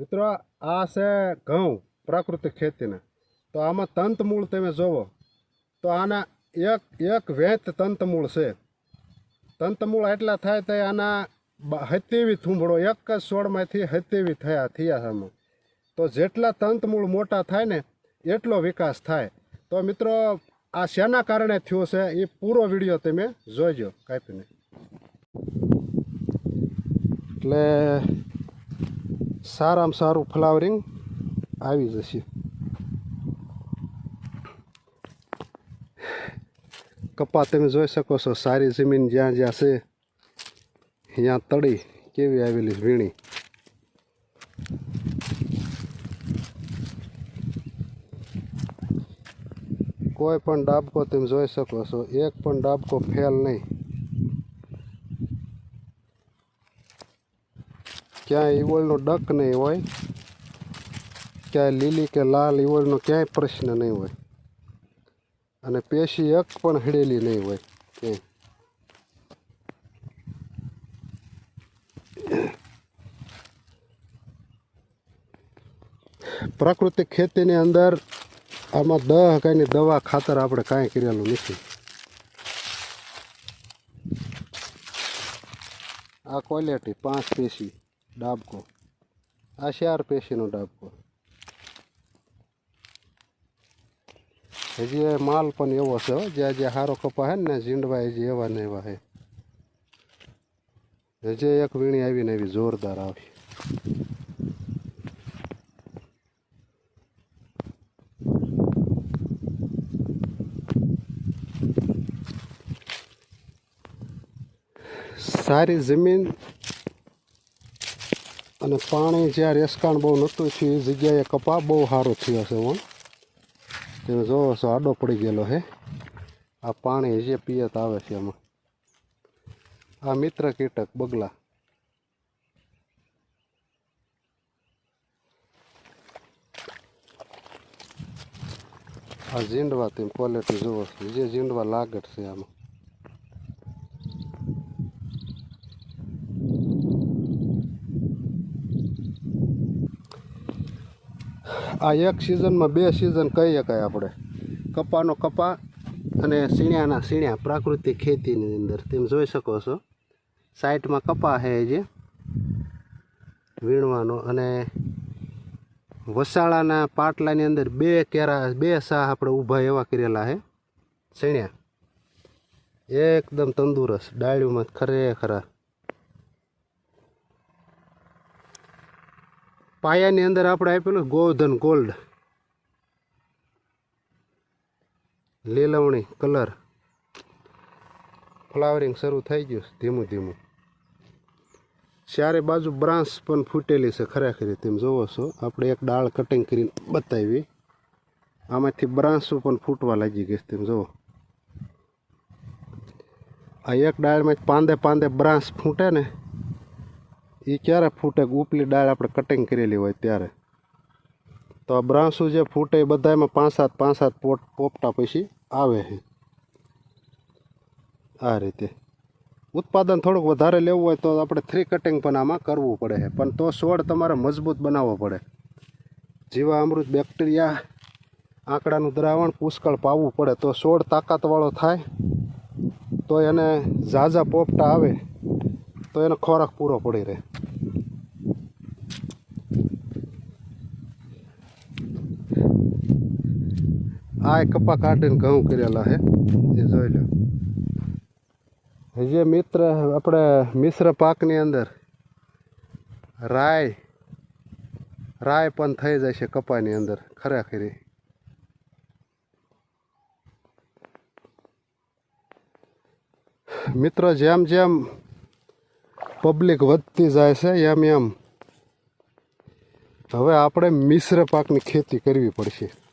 મિત્રો, આ છે ઘઉં, પ્રાકૃતિક ખેતીના. તો આમાં તંતમૂળ તમે જોવો. તો આના એક એક વેત તંતમૂળ છે. તંતમૂળ એટલા થાય તો આના હત્યેવી થૂંભળો. એક જ છોડમાંથી હત્યેવી થયા થયા આમાં. તો જેટલા તંતમૂળ મોટા થાય ને, એટલો વિકાસ થાય. તો મિત્રો, આ શેના કારણે થયો છે, એ પૂરો વીડિયો તમે જોઈજો કાપીને એટલે સારામાં સારું ફ્લાવરિંગ આવી જશે કપા તમે જોઈ શકો છો સારી જમીન જ્યાં જ્યાં છે ત્યાં તળી કેવી આવેલી વીણી કોઈ પણ ડાબકો તમે જોઈ શકો છો એક પણ ડાબકો ફેલ નહીં ક્યાંય ઈવળનો ડક નહીં હોય, ક્યાંય લીલી કે લાલ ઈવળનો ક્યાંય પ્રશ્ન નહીં હોય. અને પેશી એક પણ હડેલી નહીં હોય, ક્યાંય. પ્રાકૃતિક ખેતીની અંદર આમાં દહ કાંઈની દવા ખાતર આપણે કાંઈ કરેલું નથી. આ ક્વોલિટી પાંચ પેશી. ડાબકો. આ ચાર પેશીનો ડાબકો. હજી માલ પણ એવો છે જ્યાં જ્યાં સારો કપા હે ને ઝીંડવા હજી એવા ને એવા હે. હજી એક વીણી આવીને એવી જોરદાર આવી. સારી જમીન અને પાણી જ્યાં રેસકાણ બહુ નહોતું થયું એ જગ્યાએ કપા બહુ સારો થયો છે વણ તમે જોવો છો આડો પડી ગયેલો હે. આ પાણી જે પિયત આવે છે એમાં. આ મિત્ર કીટક, બગલા. આ ઝીંડવા તેમ ક્વોલિટી જુઓ જે ઝીંડવા લાગટ છે આમાં. આ એક સિઝનમાં બે સિઝન કહી શકાય આપણે. કપાનો કપા અને સીણ્યાના સીણ્યા, પ્રાકૃતિક ખેતીની અંદર. તેમ જોઈ શકો છો. સાઈડમાં કપા છે જે વીણવાનો અને વસાળાના પાટલાની અંદર બે કેરા, બે સાહ આપણે ઊભા એવા કરેલા છે સીણ્યા. એકદમ તંદુરસ્ત ડાળીમાં ખરેખરા પાયાની અંદર આપણે આપેલું ગોધન ગોલ્ડ. લીલવણી કલર. ફ્લાવરિંગ શરૂ થઈ ગયું છે ધીમું ધીમું. ચારે બાજુ બ્રાન્ચ પણ ફૂટેલી છે ખરેખર તેમ જોવો છો. આપણે એક ડાળ કટિંગ કરીને બતાવી. આમાંથી બ્રાન્ચો પણ ફૂટવા લાગી ગઈ છે તેમ જુઓ આ એક ડાળમાં પાંદે પાંદે બ્રાન્ચ ફૂટે ને એ ક્યારે ફૂટે ઉપલી ડાળ આપણે કટિંગ કરેલી હોય ત્યારે? તો આ બ્રાંસુ જે ફૂટે એ બધામાં પાંચ સાત પાંચ સાત પોટ, પોપટા પછી આવે છે. આ રીતે. ઉત્પાદન થોડુંક વધારે લેવું હોય તો આપણે થ્રી કટિંગ પણ આમાં કરવું પડે છે. પણ તો છોડ તમારે મજબૂત બનાવવો પડે. જીવા અમૃત બેક્ટેરિયા આંકડાનું દ્રાવણ, પુષ્કળ પાવવું પડે. તો છોડ તાકાતવાળો થાય, તો એને ઝાઝા પોપટા આવે, તો એનો ખોરાક પૂરો પડી રહે. આ કપા કાઢીને ઘઉં કરેલા છે, એ જોઈ લો. જે મિત્ર, આપણે મિશ્ર પાકની અંદર રાય રાય પણ થઈ જાય છે કપાની અંદર, ખરેખરી. મિત્રો, જેમ જેમ પબ્લિક વધતી જાય છે, એમ એમ. હવે આપણે મિશ્ર પાકની ખેતી કરવી પડશે.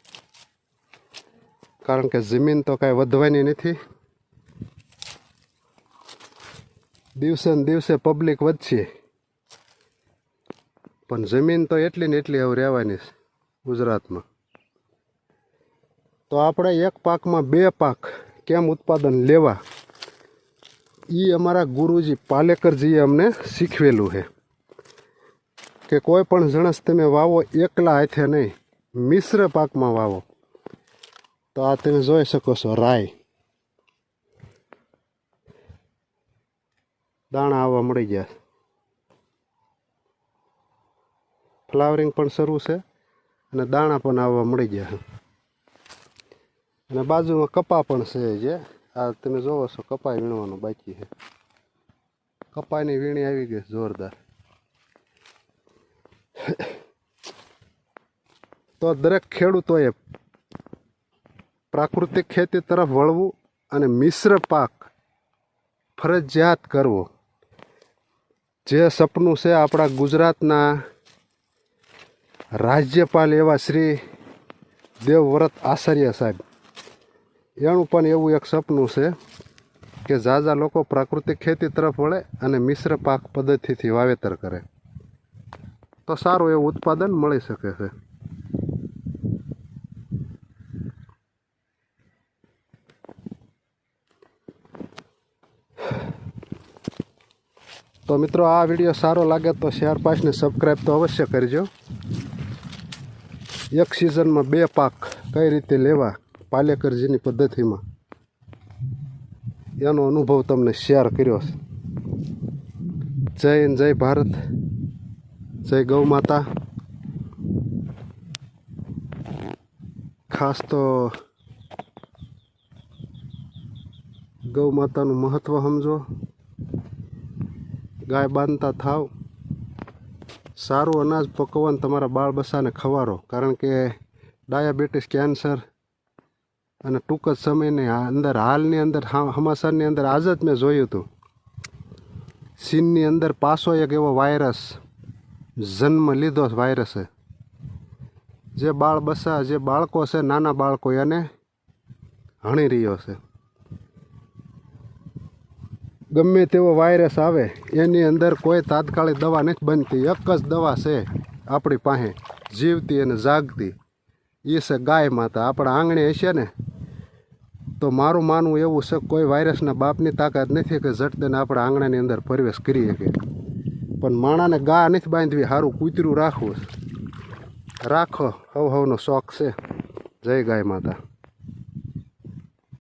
કારણ કે જમીન તો કાંઈ વધવાની નથી. દિવસે ને દિવસે પબ્લિક વધશે. પણ જમીન તો એટલી ને એટલી હવે રહેવાની છે ગુજરાતમાં. તો આપણે એક પાકમાં બે પાક કેમ ઉત્પાદન લેવા? એ અમારા ગુરુજી પાલેકરજીએ અમને શીખવેલું છે કે કોઈ પણ જણસ તમે વાવો એકલા હાથે નહીં, મિશ્ર પાકમાં વાવો. તો આ તમે જોઈ શકો છો રાય દાણા આવવા મળી ગયા ફ્લાવરિંગ પણ શરૂ છે અને દાણા પણ આવવા મળી ગયા અને બાજુમાં કપા પણ છે જે આ તમે જોવો છો કપાય વીણવાનું બાકી છે કપાયની વીણી આવી ગઈ જોરદાર તો દરેક ખેડૂતોએ પ્રાકૃતિક ખેતી તરફ વળવું અને મિશ્ર પાક ફરજિયાત કરવો. જે સપનું છે આપણા ગુજરાતના રાજ્યપાલ એવા શ્રી દેવવ્રત આચાર્ય સાહેબ. એનું પણ એવું એક સપનું છે કે ઝાઝા લોકો પ્રાકૃતિક ખેતી તરફ વળે અને મિશ્ર પાક પદ્ધતિથી વાવેતર કરે. તો સારું એવું ઉત્પાદન મળી શકે છે. તો મિત્રો, આ વીડિયો સારો લાગે તો શેર પાસને સબસ્ક્રાઈબ તો અવશ્ય કરજો. એક સિઝનમાં બે પાક કઈ રીતે લેવા પાલેકરજીની પદ્ધતિમાં? એનો અનુભવ તમને શેર કર્યો છે જય હિન્દ, જય ભારત, જય ગૌ માતા. ખાસ તો ગૌ માતાનું મહત્ત્વ સમજો. ગાય બાંધતા થાવ. સારું અનાજ પકવન તમારા બાળ બચ્ચાને ખવારો. કારણ કે ડાયાબિટીસ, કેન્સર અને ટૂંક જ સમયની અંદર, હાલની અંદર, હા- સમાચારની અંદર આજ જ મેં જોયું હતું. ચીનની અંદર પાછો એક એવો વાયરસ, જન્મ લીધો વાયરસે જે બાળ બસા જે બાળકો છે, નાના બાળકો એને હણી રહ્યો છે. ગમે તેવો વાયરસ આવે, એની અંદર કોઈ તાત્કાલિક દવા નથી બનતી. એક જ દવા છે આપણી પાસે, જીવતી અને જાગતી. એ છે ગાય માતા. આપણા આંગણે હશે ને, તો મારું માનવું એવું છે કોઈ વાયરસના બાપની તાકાત નથી કે ઝટ તેને આપણા આંગણાની અંદર પ્રવેશ કરી શકે. પણ માણાને ગા નથી બાંધવી સારું કૂતરું રાખવું રાખો, હવ હવનો શોખ છે. જય ગાય માતા.